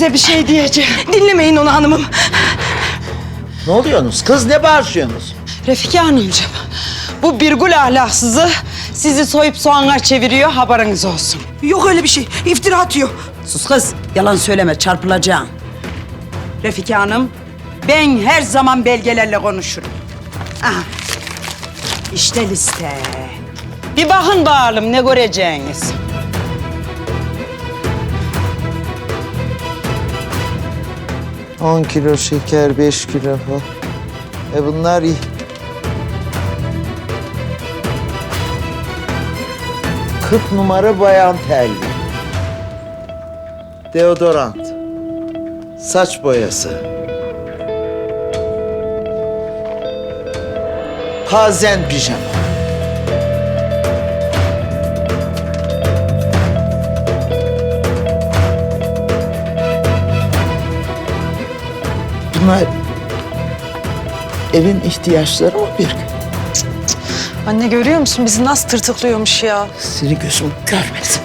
size bir şey diyeceğim. Dinlemeyin onu hanımım. Ne oluyorsunuz? Kız ne bağırıyorsunuz? Refika Hanımcığım, bu Birgül ahlaksızı sizi soyup soğana çeviriyor haberiniz olsun. Yok öyle bir şey. İftira atıyor. Sus kız, yalan söyleme çarpılacaksın. Refika Hanım, ben her zaman belgelerle konuşurum. Aha, işte liste. Bir bakın bakalım ne göreceğiniz. On kilo şeker, beş kilo falan. E bunlar iyi. Kırk numara bayan terli. Deodorant. Saç boyası. Pazen pijama. Bunlar evin ihtiyaçları mı bir? Anne görüyor musun bizi nasıl tırtıklıyormuş ya? Seni gözüm görmesin.